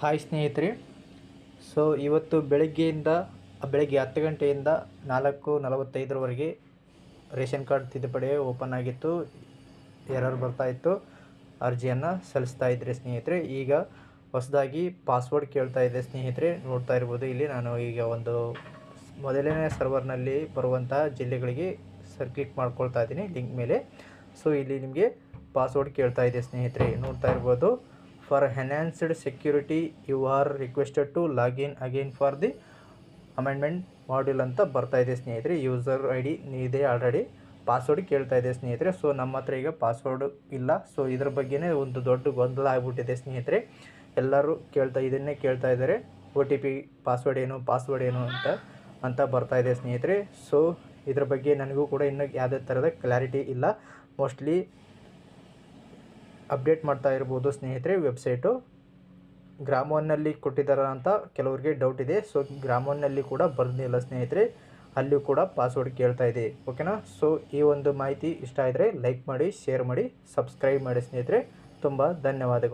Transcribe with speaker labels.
Speaker 1: Hi ಸ್ನೇಹಿತರೆ. So ಇವತ್ತು ಬೆಳಗ್ಗೆಯಿಂದ, ಬೆಳಗ್ಗೆ ಹತ್ತು ಗಂಟೆಯಿಂದ ನಾಲ್ಕು ನಲವತ್ತೈದರವರೆಗೆ ರೇಷನ್ ಕಾರ್ಡ್ ತಿದ್ದುಪಡಿ ಓಪನ್ ಆಗಿತ್ತು. ಎರರ್ ಬರ್ತಾ ಇತ್ತು. ಅರ್ಜಿಯನ್ನು ಸಲ್ಲಿಸ್ತಾ ಇದ್ದರೆ ಸ್ನೇಹಿತರೆ. ಈಗ ಹೊಸದಾಗಿ ಪಾಸ್ವರ್ಡ್ ಕೇಳ್ತಾ ಇದೆ ಸ್ನೇಹಿತರೆ. ನೋಡ್ತಾ ಇರ್ಬೋದು. ಇಲ್ಲಿ ನಾನು ಈಗ ಒಂದು ಮೊದಲನೇ ಸರ್ವರ್ನಲ್ಲಿ ಬರುವಂಥ ಜಿಲ್ಲೆಗಳಿಗೆ ಸರ್ ಕ್ಲಿಕ್ ಮಾಡ್ಕೊಳ್ತಾ ಇದ್ದೀನಿ. ಲಿಂಕ್ ಮೇಲೆ. ಸೊ ಇಲ್ಲಿ ನಿಮಗೆ ಪಾಸ್ವರ್ಡ್ ಕೇಳ್ತಾ ಇದೆ ಸ್ನೇಹಿತರೆ. ನೋಡ್ತಾ ಇರ್ಬೋದು. For enhanced security you are requested to login again for the amendment module ಅಂತ ಬರ್ತಾ ಇದೆ ಸ್ನೇಹಿತರೆ. ಯೂಸರ್ ಐ ಡಿ ಇದೆ ಆಲ್ರೆಡಿ ಪಾಸ್ವರ್ಡ್ ಕೇಳ್ತಾ ಇದೆ ಸ್ನೇಹಿತರೆ. ಸೊ ನಮ್ಮ ಹತ್ರ ಈಗ ಪಾಸ್ವರ್ಡ್ ಇಲ್ಲ. ಸೊ ಇದ್ರ ಬಗ್ಗೆನೇ ಒಂದು ದೊಡ್ಡ ಗೊಂದಲ ಆಗಿಬಿಟ್ಟಿದೆ ಸ್ನೇಹಿತರೆ. ಎಲ್ಲರೂ ಕೇಳ್ತಾ, ಇದನ್ನೇ ಕೇಳ್ತಾ ಇದ್ದಾರೆ. ಒ ಟಿ ಪಿ ಪಾಸ್ವರ್ಡ್ ಏನು ಪಾಸ್ವರ್ಡ್ ಏನು ಅಂತ ಅಂತ ಬರ್ತಾ ಇದೆ ಸ್ನೇಹಿತರೆ. ಸೊ ಇದ್ರ ಬಗ್ಗೆ ನನಗೂ ಕೂಡ ಇನ್ನೂ ಯಾವುದೇ ಥರದ ಕ್ಲಾರಿಟಿ ಇಲ್ಲ. ಮೋಸ್ಟ್ಲಿ ಅಪ್ಡೇಟ್ ಮಾಡ್ತಾ ಇರ್ಬೋದು ಸ್ನೇಹಿತರೆ ವೆಬ್ಸೈಟು. ಗ್ರಾಮ್ ಒನ್ನಲ್ಲಿ ಕೊಟ್ಟಿದ್ದಾರೆ ಅಂತ ಕೆಲವರಿಗೆ ಡೌಟ್ ಇದೆ. ಸೊ ಗ್ರಾಮ್ ಒನ್ನಲ್ಲಿ ಕೂಡ ಬರ್ದಿಲ್ಲ ಸ್ನೇಹಿತರೆ. ಅಲ್ಲಿಯೂ ಕೂಡ ಪಾಸ್ವರ್ಡ್ ಕೇಳ್ತಾ ಇದೆ. ಓಕೆನಾ ಸೊ ಈ ಒಂದು ಮಾಹಿತಿ ಇಷ್ಟ ಆದರೆ ಲೈಕ್ ಮಾಡಿ ಶೇರ್ ಮಾಡಿ ಸಬ್ಸ್ಕ್ರೈಬ್ ಮಾಡಿ ಸ್ನೇಹಿತರೆ. ತುಂಬ ಧನ್ಯವಾದಗಳು.